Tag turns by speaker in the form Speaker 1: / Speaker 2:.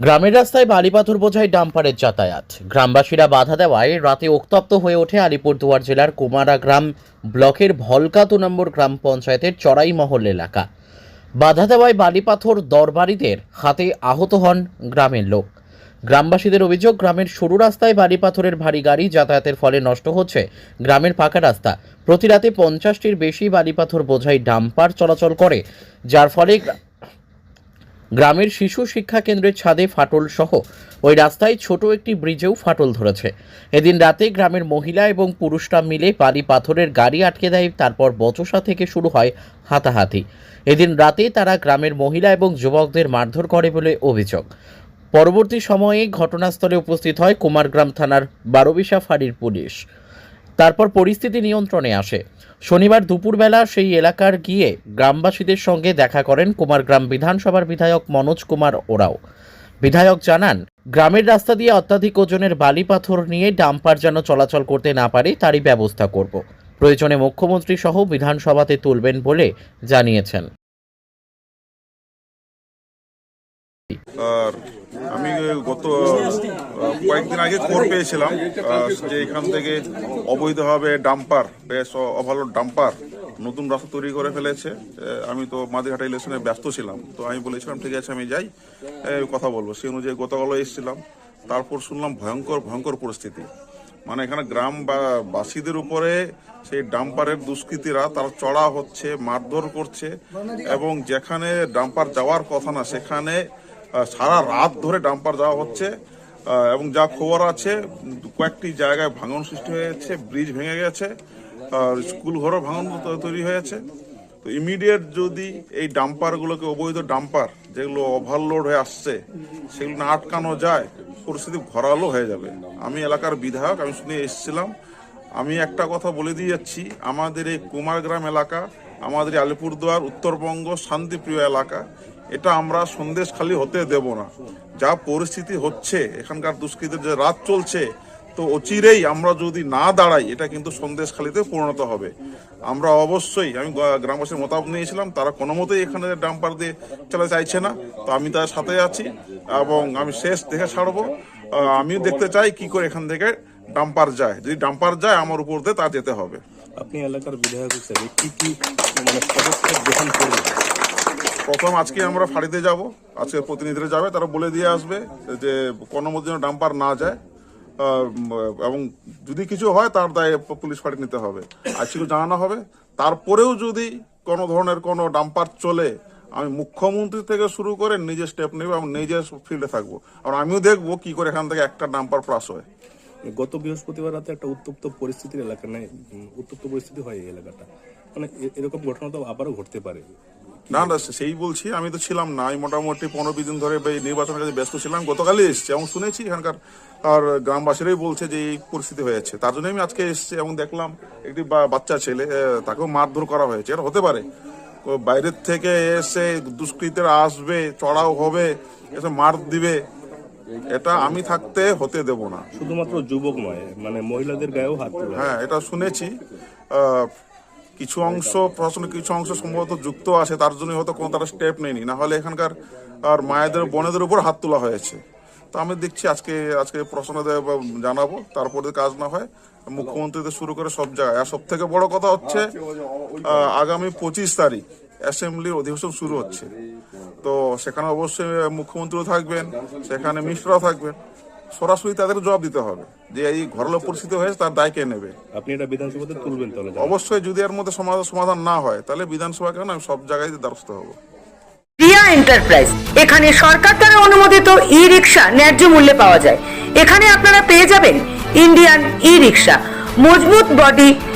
Speaker 1: গ্রামের রাস্তায় বালি পাথর বোঝাই ডাম্পারের যাতায়াত। গ্রামবাসীরা বাধা দেওয়ায় রাতে উত্তপ্ত হয়ে ওঠে আলিপুরদুয়ার জেলার কুমারা গ্রাম ব্লকের ভলকা দু নম্বর গ্রাম পঞ্চায়েতের চড়াই মহল এলাকা। বাধা দেওয়ায় বালি পাথর দরবারিদের হাতে আহত হন গ্রামের লোক। গ্রামবাসীদের অভিযোগ, গ্রামের সরু রাস্তায় বালি পাথরের ভারী গাড়ি যাতায়াতের ফলে নষ্ট হচ্ছে গ্রামের পাকা রাস্তা। প্রতি রাতে পঞ্চাশটির বেশি বালি পাথর বোঝাই ডাম্পার চলাচল করে, যার ফলে গ্রামের শিশু শিক্ষা কেন্দ্রের ছাদে ফাটল সহ ওই রাস্তায় ছোট একটি ব্রিজেও ফাটল ধরেছে। এদিন রাতে গ্রামের মহিলা এবং পুরুষরা মিলে বালি পাথরের গাড়ি আটকে দেয়, তারপর বচসা থেকে শুরু হয় হাতাহাতি। এদিন রাতে তারা গ্রামের মহিলা এবং যুবকদের মারধর করে বলে অভিযোগ। পরবর্তী সময়ে ঘটনাস্থলে উপস্থিত হয় কুমারগ্রাম থানার বারোবিশা ফাঁড়ির পুলিশ। তারপর পরিস্থিতি নিয়ন্ত্রণে আসে। শনিবার দুপুরবেলা সেই এলাকার গিয়ে গ্রামবাসীদের সঙ্গে দেখা করেন কুমারগ্রাম বিধানসভার বিধায়ক মনোজ কুমার ওরাও। বিধায়ক জানান, গ্রামের রাস্তা দিয়ে অত্যাধিক ওজনের বালি পাথর নিয়ে ডাম্পার যেন চলাচল করতে না পারে, তারই ব্যবস্থা করব। প্রয়োজনে মুখ্যমন্ত্রী সহ বিধানসভাতে তুলবেন বলে জানিয়েছেন।
Speaker 2: আর আমি গত কয়েকদিন আগে খবর পেয়েছিলাম যে এখান থেকে অবৈধভাবে ডাম্পার, বেশ অভালো ডাম্পার নতুন রাস্তা তৈরি করে ফেলেছে। আমি তো মাদিঘাটা ইলেকশনে ব্যস্ত ছিলাম, তো আমি বলেছিলাম, ঠিক আছে, আমি যাই। কথা বলব। সেই অনুযায়ী গতকালও এসেছিলাম, তারপর শুনলাম ভয়ঙ্কর ভয়ঙ্কর পরিস্থিতি। মানে এখানে গ্রাম বা, বাসীদের উপরে সেই ডাম্পারের দুষ্কৃতীরা, তারা চড়া হচ্ছে, মারধর করছে এবং যেখানে ডাম্পার যাওয়ার কথা না, সেখানে সারা রাত ধরে ডাম্পার যাওয়া হচ্ছে এবং যা খবর আছে, কয়েকটি জায়গায় ভাঙন সৃষ্টি হয়েছে ব্রিজ ভেঙে গেছে, আর স্কুল ঘরও ভাঙন তৈরি হয়েছে তো ইমিডিয়েট যদি এই ডাম্পারগুলোকে অবৈধ ডাম্পার, যেগুলো ওভারলোড হয়ে আসছে, সেগুলো না আটকানো যায়, পরিস্থিতি ঘরালো হয়ে যাবে। আমি এলাকার বিধায়ক, আমি শুনে এসেছিলাম। আমি একটা কথা বলে দিয়ে যাচ্ছি। আমাদের এই কুমারগ্রাম এলাকা আমাদের আলিপুরদুয়ার, উত্তরবঙ্গ শান্তিপ্রিয় এলাকা। এটা আমরা সন্দেশখালি হতে দেব না। যা পরিস্থিতি হচ্ছে, এখানকার দুষ্কৃতের যে রাত চলছে, তো অচিরেই আমরা যদি না দাঁড়াই, এটা কিন্তু সন্দেশখালিতে পরিণত হবে। আমরা অবশ্যই, আমি গ্রামবাসীর মতামত নিয়েছিলাম, তারা কোনো মতেই এখানে ডাম্পার দিয়ে চলা চাইছে না। তো আমি তার সাথে আছি এবং আমি শেষ দেখে ছাড়বো। আমিও দেখতে চাই কি করে এখান থেকে ডাম্পার যায়। যদি ডাম্পার যায়, আমার উপর দিয়ে তা যেতে হবে।
Speaker 3: আপনি এলাকার বিধায়ক হিসেবে কি কি মানে পদক্ষেপ গ্রহণ করবেন?
Speaker 2: প্রথম আজকে আমরা ফাঁড়িতে যাব। আজকে প্রতিনিধিরা যাবে, তারা বলে দিয়ে আসবে যে কোনো মধ্যে যেন ডাম্পার না যায়। এবং যদি কিছু হয়, তার দায়ে পুলিশ ফাঁড়ি নিতে হবে। আজকে জানানো হবে। তারপরেও যদি কোনো ধরনের কোনো ডাম্পার চলে, আমি মুখ্যমন্ত্রী থেকে শুরু করে নিজে স্টেপ নেব এবং নিজে ফিল্ডে থাকব। আর আমিও দেখব কি করে এখান থেকে একটা ডাম্পার প্লাস হয়।
Speaker 3: গত বৃহস্পতিবার রাতে একটা উত্তপ্ত পরিস্থিতির এলাকা নেই উত্তপ্ত পরিস্থিতি হয় এই এলাকাটা। মানে এরকম ঘটনা তো আবারও ঘটতে পারে।
Speaker 2: না না সেই বলছি, আমি তো ছিলাম না আমি মোটামুটি পনেরো বিশ দিন ধরে এই নির্বাচনের কাছে ব্যস্ত ছিলাম, গতকালই এসেছি এবং শুনেছি এখানকার, আর গ্রামবাসীরাই বলছে যে এই পরিস্থিতি হয়েছে তার জন্য আমি আজকে এসেছি এবং দেখলাম একটি বাচ্চা ছেলে তাকেও মারধর করা হয়েছে। এটা হতে পারে। বাইরের থেকে এসে দুষ্কৃতীরা আসবে, চড়াও হবে, এসে মার দিবে। এটা আমি থাকতে হতে দেব না।
Speaker 3: শুধুমাত্র যুবক নয় মানে মহিলাদের গায়েও হাত তোলা।
Speaker 2: হ্যাঁ এটা শুনেছি। কিছু অংশ প্রশ্ন কিছু অংশ সম্ভবত যুক্ত আছে তার জন্য হয়তো কোনো তারা স্টেপ নেয়নি। না হলে এখানকার আর মায়েদের বোনেদের উপর হাত তোলা হয়েছে। তো আমি দেখছি আজকে আজকে প্রশ্নদের জানাব তারপরে কাজ না হয় মুখ্যমন্ত্রী থেকে শুরু করে সব জায়গায়। আর সব থেকে বড় কথা হচ্ছে আগামী পঁচিশ তারিখ। অ্যাসেম্বলির অধিবেশন শুরু হচ্ছে। তো সেখানে অবশ্যই মুখ্যমন্ত্রীও থাকবেন সেখানে মিশ্ররাও থাকবেন। সরাসরি তাদের জবাব দিতে হবে যে এই ঘরলো পরিস্থিতি হয়েছে তার দায় কে নেবে।
Speaker 3: আপনি এটা বিধানসভাতে তুলবেন তাহলে
Speaker 2: অবশ্যই যদি এর মধ্যে সমাধান সমাধান না হয় তাহলে বিধানসভা কেন? আমি সব জায়গায় দ্বারস্থ হব।
Speaker 4: রিয়া এন্টারপ্রাইজ এখানে সরকার দ্বারা অনুমোদিত ই রিক্সা ন্যায্য মূল্যে পাওয়া যায়। এখানে আপনারা পেয়ে যাবেন ইন্ডিয়ান ই রিক্সা মজবুত বডি